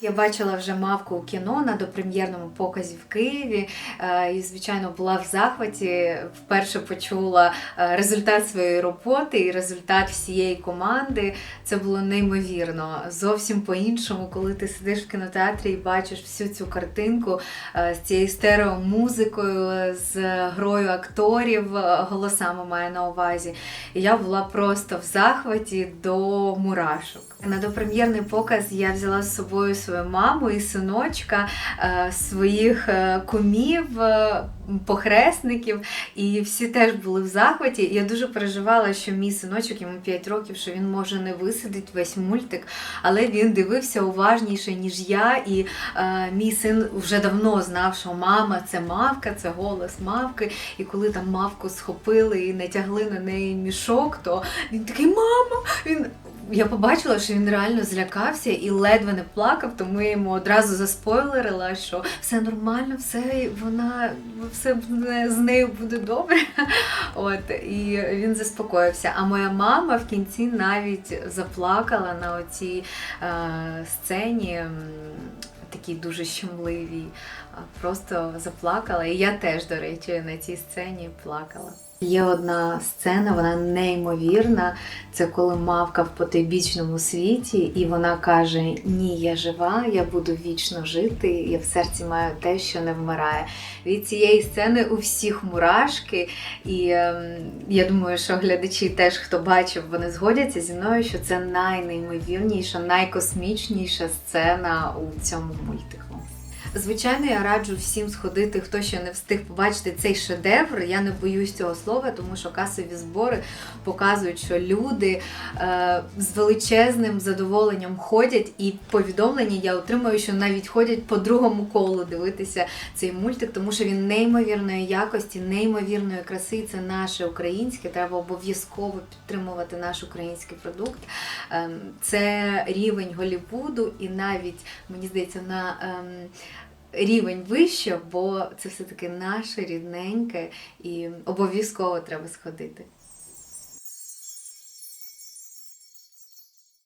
Я бачила вже мавку у кіно на допрем'єрному показі в Києві. е, І, звичайно, була в захваті. Вперше почула е, результат своєї роботи і результат всієї команди. Це було неймовірно. Зовсім по-іншому, коли ти сидиш в кінотеатрі і бачиш всю цю картинку е, з цією стереомузикою, з грою акторів, голосами маю на увазі. І я була просто в захваті до мурашок. На допрем'єрний показ я взяла з собою свою маму і синочка, е, своїх е, кумів, е, похресників, і всі теж були в захваті. Я дуже переживала, що мій синочок йому 5 років, що він може не висидить весь мультик, але він дивився уважніше, ніж я. І е, мій син вже давно знав, що мама це мавка, це голос мавки. І коли там мавку схопили і натягли на неї мішок, то він такий мама! Він я побачила, що він реально злякався і ледве не плакав, тому я йому одразу заспойлерила, що все нормально, все вона все з нею буде добре. От і він заспокоївся. А моя мама в кінці навіть заплакала на оцій е, сцені. Такій дуже щемливій, просто заплакала. І я теж, до речі, на цій сцені плакала. Є одна сцена, вона неймовірна. Це коли мавка в потойбічному світі, і вона каже: Ні, я жива, я буду вічно жити, я в серці маю те, що не вмирає. Від цієї сцени у всіх мурашки. І ем, я думаю, що глядачі теж, хто бачив, вони згодяться зі мною, що це найнеймовірніша, найкосмічніша сцена у цьому мультику. Звичайно, я раджу всім сходити, хто ще не встиг побачити цей шедевр. Я не боюсь цього слова, тому що касові збори показують, що люди е, з величезним задоволенням ходять, і повідомлення я отримую, що навіть ходять по другому колу дивитися цей мультик, тому що він неймовірної якості, неймовірної краси. Це наше українське. Треба обов'язково підтримувати наш український продукт. Ем, Це рівень Голлівуду, і навіть мені здається на. ем, Рівень вище, бо це все-таки наше рідненьке і обов'язково треба сходити.